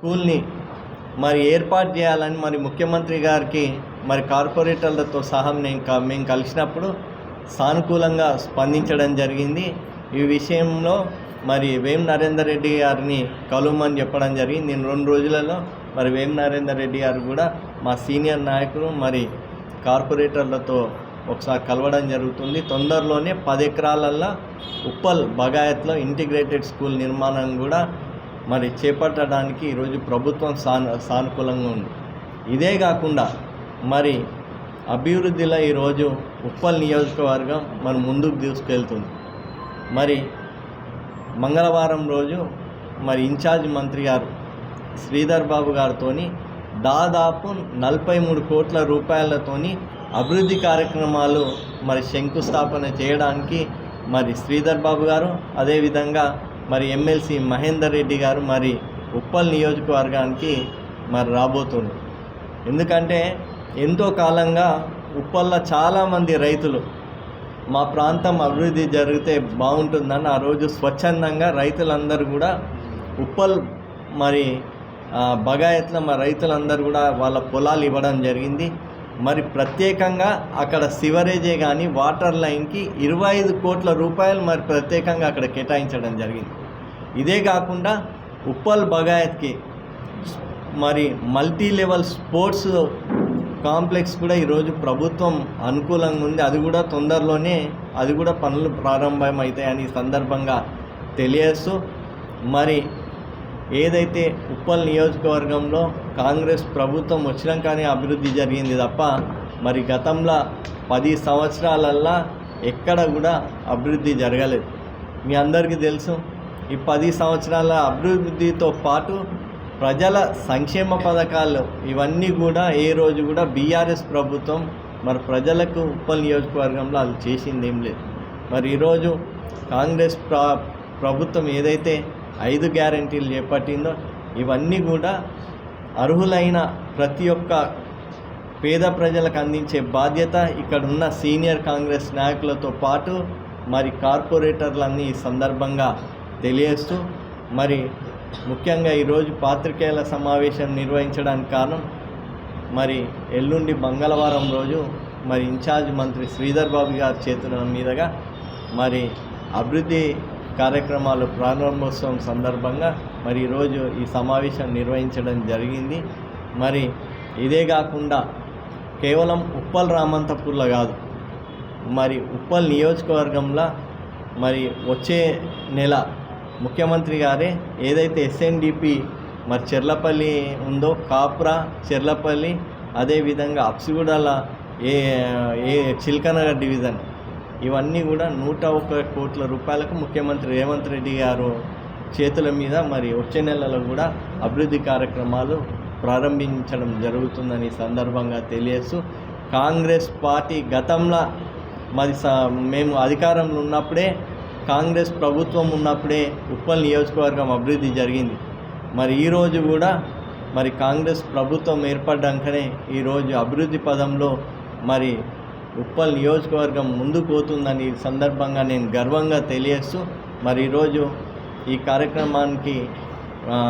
స్కూల్ని మరి ఏర్పాటు చేయాలని మరి ముఖ్యమంత్రి గారికి మరి కార్పొరేటర్లతో సహా నేను మేము కలిసినప్పుడు సానుకూలంగా స్పందించడం జరిగింది. ఈ విషయంలో మరి వేం నరేందర్ రెడ్డి గారిని కలుమని చెప్పడం జరిగింది. నేను రెండు రోజులలో మరి వేం నరేందర్ రెడ్డి గారు కూడా మా సీనియర్ నాయకులు మరి కార్పొరేటర్లతో ఒకసారి కలవడం జరుగుతుంది. తొందరలోనే పది ఎకరాలల్లో ఉప్పల్ బగాయత్లో ఇంటిగ్రేటెడ్ స్కూల్ నిర్మాణం కూడా మరి చేపట్టడానికి ఈరోజు ప్రభుత్వం సాను సానుకూలంగా ఉంది. ఇదే కాకుండా మరి అభివృద్ధిలో ఈరోజు ఉప్పల్ నియోజకవర్గం మరి ముందుకు తీసుకెళ్తుంది మరి మంగళవారం రోజు మరి ఇన్ఛార్జ్ మంత్రి గారు శ్రీధర్ బాబు గారితో దాదాపు నలభై మూడు కోట్ల రూపాయలతోని అభివృద్ధి కార్యక్రమాలు మరి శంకుస్థాపన చేయడానికి మరి శ్రీధర్ బాబు గారు అదేవిధంగా మరి ఎమ్మెల్సీ మహేందర్ రెడ్డి గారు మరి ఉప్పల్ నియోజకవర్గానికి మరి రాబోతుంది ఎందుకంటే ఎంతో కాలంగా ఉప్పల్లో చాలామంది రైతులు మా ప్రాంతం అభివృద్ధి జరిగితే బాగుంటుందని ఆ రోజు స్వచ్ఛందంగా రైతులందరూ కూడా ఉప్పల్ మరి బగాయత్ల మా రైతులందరూ కూడా వాళ్ళ పొలాలు ఇవ్వడం జరిగింది. మరి ప్రత్యేకంగా అక్కడ సివరేజే కానీ వాటర్ లైన్కి ఇరవై ఐదు కోట్ల రూపాయలు మరి ప్రత్యేకంగా అక్కడ కేటాయించడం జరిగింది. ఇదే కాకుండా ఉప్పల్ బగాయత్కి మరి మల్టీ లెవెల్ స్పోర్ట్స్ కాంప్లెక్స్ కూడా ఈరోజు ప్రభుత్వం అనుకూలంగా ఉంది. అది కూడా తొందరలోనే అది కూడా పనులు ప్రారంభమవుతాయని సందర్భంగా తెలియస్తూ మరి ఏదైతే ఉప్పల్ నియోజకవర్గంలో కాంగ్రెస్ ప్రభుత్వం వచ్చినాకనే అభివృద్ధి జరిగింది తప్ప మరి గతంలో పది సంవత్సరాలల్లా ఎక్కడ కూడా అభివృద్ధి జరగలేదు. మీ అందరికీ తెలుసు ఈ పది సంవత్సరాల అభివృద్ధితో పాటు ప్రజల సంక్షేమ పథకాలు ఇవన్నీ కూడా ఏ రోజు కూడా బీఆర్ఎస్ ప్రభుత్వం మరి ప్రజలకు ఉప్పల్ నియోజకవర్గంలో అది చేసింది ఏం లేదు. మరి ఈరోజు కాంగ్రెస్ ప్ర ప్రభుత్వం ఏదైతే ఐదు గ్యారంటీలు చేపట్టిందో ఇవన్నీ కూడా అర్హులైన ప్రతి ఒక్క పేద ప్రజలకు అందించే బాధ్యత ఇక్కడ ఉన్న సీనియర్ కాంగ్రెస్ నాయకులతో పాటు మరి కార్పొరేటర్లన్నీ ఈ సందర్భంగా తెలియజేస్తూ మరి ముఖ్యంగా ఈరోజు పాత్రికేయుల సమావేశం నిర్వహించడానికి కారణం మరి ఎల్లుండి మంగళవారం రోజు మరి ఇన్ఛార్జ్ మంత్రి శ్రీధర్ బాబు గారి చేతుల మీదుగా మరి అభివృద్ధి కార్యక్రమాలు ప్రారంభోత్సవం సందర్భంగా మరి ఈరోజు ఈ సమావేశం నిర్వహించడం జరిగింది. మరి ఇదే కాకుండా కేవలం ఉప్పల్ రామంతపూర్లో కాదు మరి ఉప్పల్ నియోజకవర్గంలో మరి వచ్చే నెల ముఖ్యమంత్రి గారే ఏదైతే ఎస్ఎన్డిపి మరి చెర్లపల్లి ఉందో కాప్రా చెర్లపల్లి అదేవిధంగా అప్సిగూడల ఏ ఏ చిల్కనగర్ డివిజన్ ఇవన్నీ కూడా నూట ఒక్క కోట్ల రూపాయలకు ముఖ్యమంత్రి రేవంత్ రెడ్డి గారు చేతుల మీద మరి వచ్చే నెలలో కూడా అభివృద్ధి కార్యక్రమాలు ప్రారంభించడం జరుగుతుందని సందర్భంగా తెలియస్తూ కాంగ్రెస్ పార్టీ గతంలో మరి స మేము అధికారంలో ఉన్నప్పుడే కాంగ్రెస్ ప్రభుత్వం ఉన్నప్పుడే ఉప్పల్ నియోజకవర్గం అభివృద్ధి జరిగింది. మరి ఈరోజు కూడా మరి కాంగ్రెస్ ప్రభుత్వం ఏర్పడ్డాకనే ఈరోజు అభివృద్ధి పదంలో మరి ఉప్పల్ నియోజకవర్గం ముందుకు పోతుందని ఈ సందర్భంగా నేను గర్వంగా తెలియజేస్తూ మరి ఈరోజు ఈ కార్యక్రమానికి